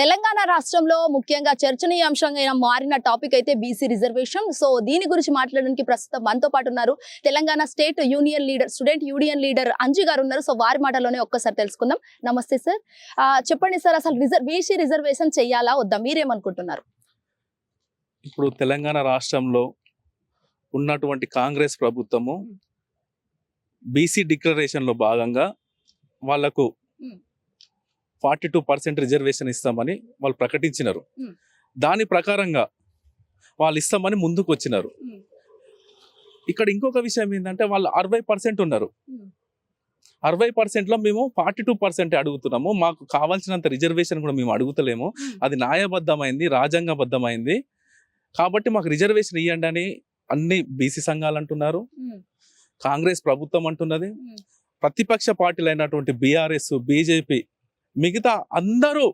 తెలంగాణ రాష్ట్రంలో ముఖ్యంగా చర్చనీయాంశంగా మారిన టాపిక్ అయితే బీసీ రిజర్వేషన్. సో దీని గురించి మాట్లాడడానికి ప్రస్తుతం మనతో పాటు ఉన్నారు Telangana state union leader student union leader Anji గారు ఉన్నారు. సో వారి మాటలోనే ఒక్కసారి తెలుసుకుందాం. నమస్తే సార్. చెప్పండి సార్ అసలు బీసీ రిజర్వేషన్ చెయ్యాలా వద్దా? మీరేమనుకుంటున్నారు? ఇప్పుడు తెలంగాణ రాష్ట్రంలో ఉన్నటువంటి కాంగ్రెస్ ప్రభుత్వము బీసీ డిక్లరేషన్లో భాగంగా వాళ్ళకు. ఫార్టీ టూ పర్సెంట్ రిజర్వేషన్ ఇస్తామని వాళ్ళు ప్రకటించినారు. దాని ప్రకారంగా వాళ్ళు ఇస్తామని ముందుకు వచ్చినారు. ఇక్కడ ఇంకొక విషయం ఏంటంటే వాళ్ళు అరవై పర్సెంట్ ఉన్నారు. అరవై పర్సెంట్లో మేము ఫార్టీ టూ పర్సెంట్ అడుగుతున్నాము మాకు కావాల్సినంత రిజర్వేషన్ కూడా మేము అడుగుతలేము. అది న్యాయబద్ధమైంది రాజ్యాంగబద్ధమైంది కాబట్టి మాకు రిజర్వేషన్ ఇవ్వండి అని అన్ని బీసీ సంఘాలు అంటున్నారు. కాంగ్రెస్ ప్రభుత్వం అంటున్నది. ప్రతిపక్ష పార్టీలు అయినటువంటి బీఆర్ఎస్ బీజేపీ మిగతా అందరూ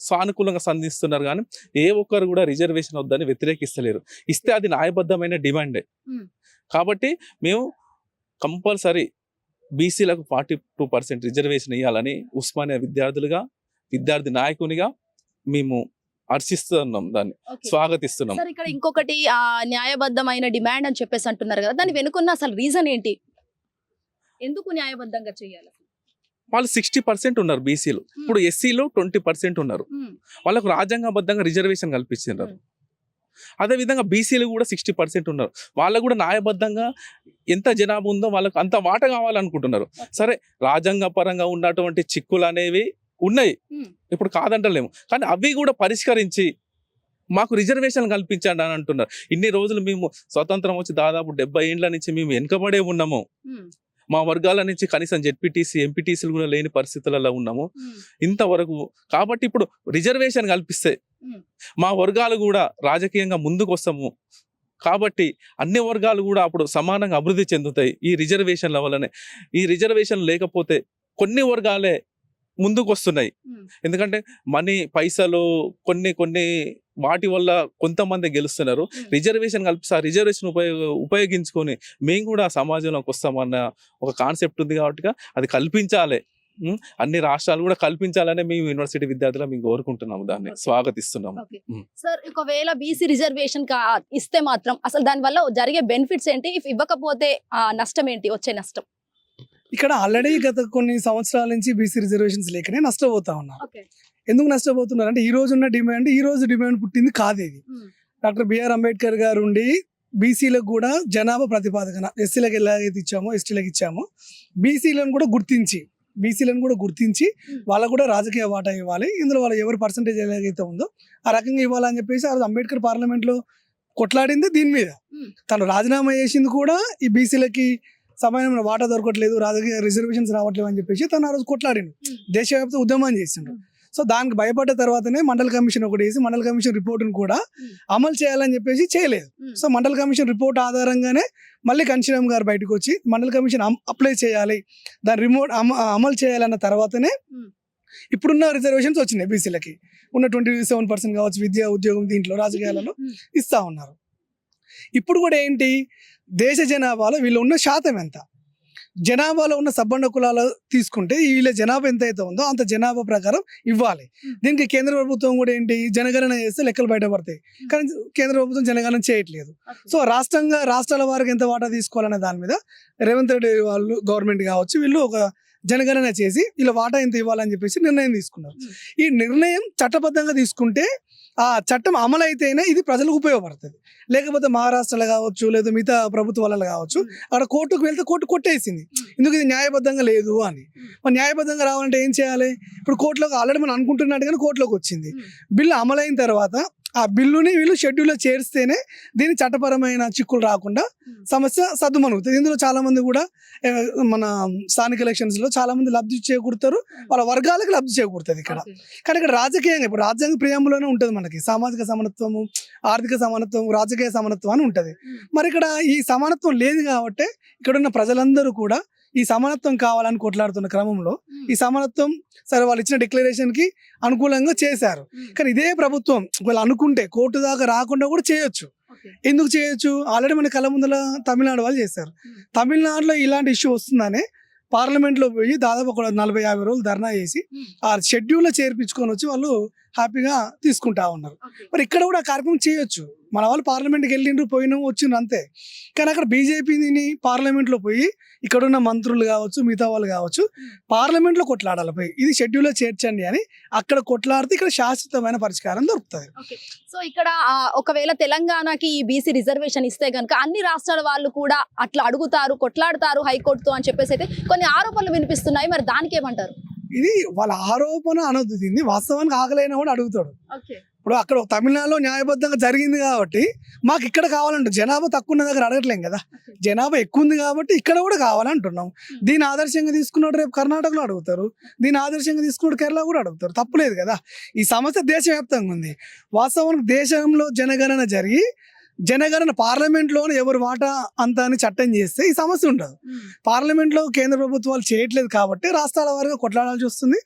సానుకూలంగా సంధిస్తున్నారు కానీ ఏ ఒక్కరు కూడా రిజర్వేషన్ వద్దని వ్యతిరేకిస్తలేరు. ఇస్తే అది న్యాయబద్ధమైన డిమాండే. కాబట్టి మేము కంపల్సరీ బీసీలకు ఫార్టీ టూ పర్సెంట్ రిజర్వేషన్ ఇవ్వాలని ఉస్మానియా విద్యార్థులుగా విద్యార్థి నాయకునిగా మేము హర్షిస్తున్నాం దాన్ని. స్వాగతిస్తున్నాం. ఇక్కడ ఇంకొకటి ఆ న్యాయబద్ధమైన డిమాండ్ అని చెప్పేసి అంటున్నారు కదా దాని వెనుకున్న అసలు రీజన్ ఏంటి? ఎందుకు న్యాయబద్ధంగా చేయాలి? వాళ్ళు సిక్స్టీ పర్సెంట్ ఉన్నారు బీసీలు ఇప్పుడు ఎస్సీలు ట్వంటీ పర్సెంట్ ఉన్నారు. మ్. వాళ్ళకు రాజ్యాంగబద్ధంగా రిజర్వేషన్ కల్పించినారు. మ్. అదే విధంగా బీసీలు కూడా సిక్స్టీ పర్సెంట్ ఉన్నారు. వాళ్ళకు కూడా న్యాయబద్ధంగా ఎంత జనాభా ఉందో వాళ్ళకు అంత వాట కావాలనుకుంటున్నారు. సరే రాజ్యాంగ పరంగా ఉన్నటువంటి చిక్కులు అనేవి ఉన్నాయి. ఇప్పుడు కాదంటలేము. కానీ అవి కూడా పరిష్కరించి మాకు రిజర్వేషన్ కల్పించండి అని అంటున్నారు. ఇన్ని రోజులు మేము స్వతంత్రం వచ్చి దాదాపు డెబ్బై ఏండ్ల నుంచి మేము వెనుకబడే ఉన్నాము. మ్. వర్గాల నుంచి కనీసం జెడ్పీటీసీ ఎంపీటీసీలు కూడా లేని పరిస్థితులలో ఉన్నాము. ఇంతవరకు కాబట్టి ఇప్పుడు రిజర్వేషన్ కల్పిస్తే మ్. వర్గాలు కూడా రాజకీయంగా ముందుకు వస్తాము కాబట్టి అన్ని వర్గాలు కూడా అప్పుడు సమానంగా అభివృద్ధి చెందుతాయి ఈ రిజర్వేషన్ల వల్లనే ఈ రిజర్వేషన్ లేకపోతే కొన్ని వర్గాలే ముందుకు వస్తున్నాయి. ఎందుకంటే మనీ పైసలు కొన్ని కొన్ని వాటి వల్ల కొంతమంది గెలుస్తున్నారు. రిజర్వేషన్ కల్పిస్తే ఆ రిజర్వేషన్ ఉపయోగ ఉపయోగించుకొని మేము కూడా సమాజంలోకి వస్తామన్న ఒక కాన్సెప్ట్ ఉంది కాబట్టి అది కల్పించాలి? అన్ని రాష్ట్రాలు కూడా కల్పించాలని మేము యూనివర్సిటీ విద్యార్థులు మేము కోరుకుంటున్నాము దాన్ని. స్వాగతిస్తున్నాము. సార్ ఒకవేళ బీసీ రిజర్వేషన్ ఇస్తే మాత్రం అసలు దాని వల్ల జరిగే బెనిఫిట్స్ ఏంటి? ఇఫ్ ఇవ్వకపోతే ఆ నష్టం ఏంటి? వచ్చే నష్టం? ఇక్కడ ఆల్రెడీ గత కొన్ని సంవత్సరాల నుంచి బీసీ రిజర్వేషన్స్ లేకనే నష్టపోతా ఉన్నారు. ఓకే. ఎందుకు నష్టపోతున్నారు అంటే ఈ రోజు ఉన్న డిమాండ్ ఈ రోజు డిమాండ్ పుట్టింది కాదు ఇది డాక్టర్ బిఆర్ అంబేద్కర్ గారు ఉండి బీసీలకు కూడా జనాభా ప్రతిపాదన ఎస్సీలకు ఎలాగైతే ఇచ్చామో ఎస్టీలకు ఇచ్చామో బీసీలను కూడా గుర్తించి బీసీలను కూడా గుర్తించి. వాళ్ళకు కూడా రాజకీయ వాటా ఇవ్వాలి ఇందులో వాళ్ళ ఎవరి పర్సంటేజ్ ఎలాగైతే ఉందో ఆ రకంగా ఇవ్వాలని చెప్పేసి ఆ రోజు అంబేద్కర్ పార్లమెంట్లో కొట్లాడింది దీని మీద. తను రాజీనామా చేసింది కూడా ఈ బీసీలకి సమానమైన వాటా దొరకట్లేదు రాజకీయ రిజర్వేషన్స్ రావట్లేదు అని చెప్పేసి తను ఆ రోజు కొట్లాడిండు. దేశవ్యాప్త ఉద్యమం చేసిండు. సో దానికి భయపడ్డ తర్వాతనే మండల కమిషన్ ఒకటి వేసి మండల కమిషన్ రిపోర్ట్ను కూడా. అమలు చేయాలని చెప్పేసి చేయలేదు సో మండల కమిషన్ రిపోర్ట్ ఆధారంగానే మళ్ళీ కంచిరామ్ గారు బయటకు వచ్చి మండల కమిషన్ అప్లై చేయాలి దాని రిమోట్ అమ- అమలు చేయాలన్న తర్వాతనే. ఇప్పుడున్న రిజర్వేషన్స్ వచ్చినాయి బీసీలకి ఉన్న ట్వంటీ సెవెన్ పర్సెంట్ కావచ్చు విద్య ఉద్యోగం దీంట్లో రాజకీయాలలో. ఇస్తా ఉన్నారు ఇప్పుడు కూడా ఏంటి దేశ జనాభాలో వీళ్ళు ఉన్న శాతం ఎంత జనాభాలో ఉన్న సబ్బండ కులాలు తీసుకుంటే వీళ్ళ జనాభా ఎంత అయితే ఉందో అంత జనాభా ప్రకారం ఇవ్వాలి. దీనికి కేంద్ర ప్రభుత్వం కూడా ఏంటి? జనగణన చేస్తే లెక్కలు బయటపడతాయి. కానీ కేంద్ర ప్రభుత్వం జనగణన చేయట్లేదు. సో రాష్ట్రంగా రాష్ట్రాల వారికి ఎంత వాటా తీసుకోవాలనే దాని మీద రేవంత్ రెడ్డి వాళ్ళు గవర్నమెంట్ కావచ్చు వీళ్ళు ఒక జనగణన చేసి వీళ్ళ వాటా ఎంత ఇవ్వాలని చెప్పేసి నిర్ణయం తీసుకున్నారు. ఈ నిర్ణయం చట్టబద్ధంగా తీసుకుంటే ఆ చట్టం అమలు అయితేనే ఇది ప్రజలకు ఉపయోగపడుతుంది లేకపోతే మహారాష్ట్రలో కావచ్చు లేదా మిగతా ప్రభుత్వాలలో కావచ్చు అక్కడ కోర్టుకు వెళ్తే కోర్టు కొట్టేసింది. ఎందుకు ఇది న్యాయబద్ధంగా లేదు అని. మరి న్యాయబద్ధంగా రావాలంటే ఏం చేయాలి ఇప్పుడు కోర్టులోకి ఆల్రెడీ మనం అనుకుంటున్నట్టుగానే కోర్టులోకి వచ్చింది. బిల్లు అమలైన తర్వాత ఆ బిల్లుని వీళ్ళు షెడ్యూల్లో చేరిస్తేనే దీని చట్టపరమైన చిక్కులు రాకుండా Hmm. సమస్య సద్దుమణుగుతుంది. ఇందులో చాలా మంది కూడా మన స్థానిక ఎలక్షన్స్లో చాలా మంది లబ్ధి చేకూరుతారు. వాళ్ళ వర్గాలకు లబ్ధి చేకూరుతుంది ఇక్కడ. కానీ ఇక్కడ రాజకీయంగా ఇప్పుడు రాజ్యాంగ ప్రియంలోనే ఉంటుంది మనకి. సామాజిక సమానత్వము ఆర్థిక సమానత్వం రాజకీయ సమానత్వం అని ఉంటుంది. మరి ఇక్కడ ఈ సమానత్వం లేదు కాబట్టి ఇక్కడ ఉన్న ప్రజలందరూ కూడా ఈ సమానత్వం కావాలని కొట్లాడుతున్న క్రమంలో ఈ సమానత్వం సరే వాళ్ళు ఇచ్చిన డిక్లరేషన్కి అనుకూలంగా చేశారు. కానీ ఇదే ప్రభుత్వం వాళ్ళు అనుకుంటే కోర్టు దాకా రాకుండా కూడా చేయొచ్చు. ఎందుకు చేయొచ్చు? ఆల్రెడీ మన కళ్ళ ముందర తమిళనాడు వాళ్ళు చేశారు. Hmm. తమిళనాడులో ఇలాంటి ఇష్యూ వస్తుందని పార్లమెంట్లో పోయి దాదాపు ఒక నలభై యాభై రోజులు ధర్నా చేసి Hmm. ఆ షెడ్యూల్ చేర్పించుకొని వచ్చి వాళ్ళు హ్యాపీగా తీసుకుంటా ఉన్నారు. మరి ఇక్కడ కూడా కార్యక్రమం చేయొచ్చు. మన వాళ్ళు పార్లమెంట్కి వెళ్ళిండ్రు పోయినాము వచ్చిండ్రు అంతే. కానీ అక్కడ బీజేపీని పార్లమెంట్లో పోయి ఇక్కడ ఉన్న మంత్రులు కావచ్చు మిగతా వాళ్ళు కావచ్చు పార్లమెంట్లో కొట్లాడాలి పోయి. ఇది షెడ్యూల్లో చేర్చండి అని అక్కడ కొట్లాడితే ఇక్కడ శాశ్వతమైన పరిష్కారం దొరుకుతుంది. సో ఇక్కడ ఒకవేళ తెలంగాణకి ఈ బీసీ రిజర్వేషన్ ఇస్తే కనుక అన్ని రాష్ట్రాల వాళ్ళు కూడా అట్లా అడుగుతారు కొట్లాడతారు హైకోర్టుతో అని చెప్పేసి అయితే కొన్ని ఆరోపణలు వినిపిస్తున్నాయి. మరి దానికి ఏమంటారు? ఇది వాళ్ళ ఆరోపణ అనొద్దు. దీన్ని వాస్తవానికి ఆకలైన కూడా అడుగుతాడు. ఇప్పుడు అక్కడ తమిళనాడులో న్యాయబద్ధంగా జరిగింది కాబట్టి మాకు ఇక్కడ కావాలంటే. జనాభా తక్కువ ఉన్న దగ్గర అడగట్లేం కదా. జనాభా ఎక్కువ ఉంది కాబట్టి ఇక్కడ కూడా కావాలంటున్నాం. దీని ఆదర్శంగా తీసుకున్నాడు రేపు కర్ణాటకలో అడుగుతారు. దీని ఆదర్శంగా తీసుకున్నాడు కేరళ కూడా అడుగుతారు. తప్పులేదు కదా. ఈ సమస్య దేశవ్యాప్తంగా ఉంది. వాస్తవానికి దేశంలో జనగణన జరిగి జనగణన పార్లమెంట్లోనే ఎవరు వాటా అంత అని చట్టం చేస్తే ఈ సమస్య ఉండదు. పార్లమెంట్లో కేంద్ర ప్రభుత్వాలు చేయట్లేదు కాబట్టి రాష్ట్రాల వారిగా కొట్లాడాల్సి వస్తుంది.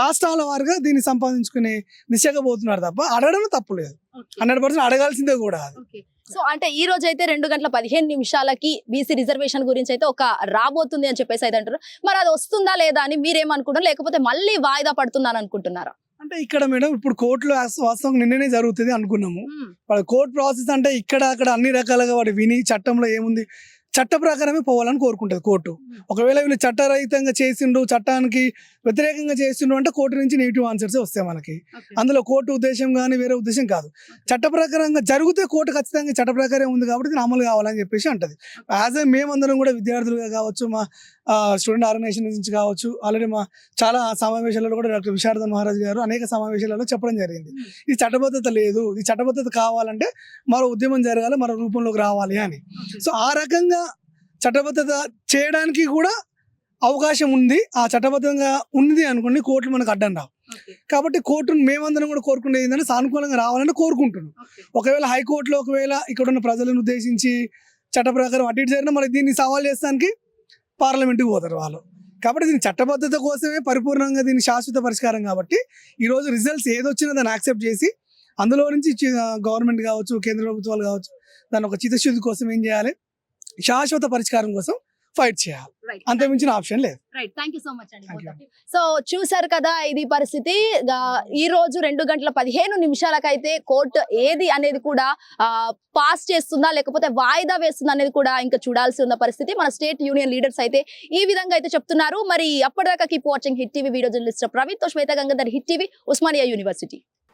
రాష్ట్రాల వారిగా దీన్ని సంపాదించుకునే దిశగా పోతున్నారు తప్ప అడగడం తప్పులేదు హండ్రెడ్ పర్సెంట్ అడగాల్సిందే కూడా అది. సో అంటే ఈ రోజు అయితే రెండు గంటల పదిహేను నిమిషాలకి బీసీ రిజర్వేషన్ గురించి అయితే ఒక రాబోతుంది అని చెప్పేసి అయితే అంటారు మరి అది వస్తుందా లేదా అని మీరేమనుకుంటారు లేకపోతే మళ్ళీ వాయిదా పడుతుందని అనుకుంటున్నారా? అంటే ఇక్కడ మేడం ఇప్పుడు కోర్టులో వాస్త- వాస్తవంగా నిన్ననే జరుగుతుంది అనుకున్నాము. వాళ్ళ కోర్టు ప్రాసెస్ అంటే ఇక్కడ అక్కడ అన్ని రకాలుగా వాడు విని చట్టంలో ఏముంది చట్ట ప్రకారమే పోవాలని కోరుకుంటుంది కోర్టు. ఒకవేళ వీళ్ళు చట్టరహితంగా చేసిండు చట్టానికి వ్యతిరేకంగా చేసిండు అంటే కోర్టు నుంచి నెగిటివ్ ఆన్సర్స్ వస్తాయి మనకి. అందులో కోర్టు ఉద్దేశం కానీ వేరే ఉద్దేశం కాదు. చట్ట ప్రకారంగా జరిగితే కోర్టు ఖచ్చితంగా చట్ట ప్రకారం ఉంది కాబట్టి అమలు కావాలని చెప్పేసి అంటది. యాజ్ ఏ మేమందరం కూడా విద్యార్థులుగా కావచ్చు మా స్టూడెంట్ ఆర్గనైజేషన్ నుంచి కావచ్చు ఆల్రెడీ మా చాలా సమావేశాలలో కూడా డాక్టర్ విశారద మహారాజ్ గారు అనేక సమావేశాలలో చెప్పడం జరిగింది. ఇది చట్టబద్ధత లేదు ఈ చట్టబద్ధత కావాలంటే మరో ఉద్యమం జరగాలి మరో రూపంలోకి రావాలి అని. సో ఆ రకంగా చట్టబద్ధత చేయడానికి కూడా అవకాశం ఉంది. ఆ చట్టబద్ధంగా ఉంది అనుకోండి కోర్టులు మనకు అడ్డం రావు. కాబట్టి కోర్టును మేమందరం కూడా కోరుకునేది ఏంటంటే సానుకూలంగా రావాలని కోరుకుంటున్నాం. ఒకవేళ హైకోర్టులో ఒకవేళ ఇక్కడ ఉన్న ప్రజలను ఉద్దేశించి చట్ట ప్రకారం అటు ఇటు జరిగినా మరి దీన్ని సవాల్ చేస్తానికి పార్లమెంట్కి పోతారు వాళ్ళు. కాబట్టి దీని చట్టబద్ధత కోసమే పరిపూర్ణంగా దీని శాశ్వత పరిష్కారం కాబట్టి ఈరోజు రిజల్ట్స్ ఏదొచ్చినా దాన్ని యాక్సెప్ట్ చేసి అందులో నుంచి గవర్నమెంట్ కావచ్చు కేంద్ర ప్రభుత్వాలు కావచ్చు దాని ఒక చిత్తశుద్ధి కోసం ఏం చేయాలి? శాశ్వత పరిష్కారం కోసం ఫైట్ చేయాలి. అంతే మించిన ఆప్షన్ లేదు. Right thank you so much అండి. సో చూసారు కదా ఇది పరిస్థితి. ఈ రోజు రెండు గంటల పదిహేను నిమిషాలకైతే కోర్టు ఏది అనేది కూడా పాస్ చేస్తుందా లేకపోతే వాయిదా వేస్తుందా అనేది కూడా ఇంకా చూడాల్సి ఉన్న పరిస్థితి. మన స్టేట్ యూనియన్ లీడర్స్ అయితే ఈ విధంగా అయితే చెప్తున్నారు. మరి అప్పటిదాకా keep watching hit TV video journalist ప్రవీణ్తో Shweta Gangadhar hit TV Osmania university.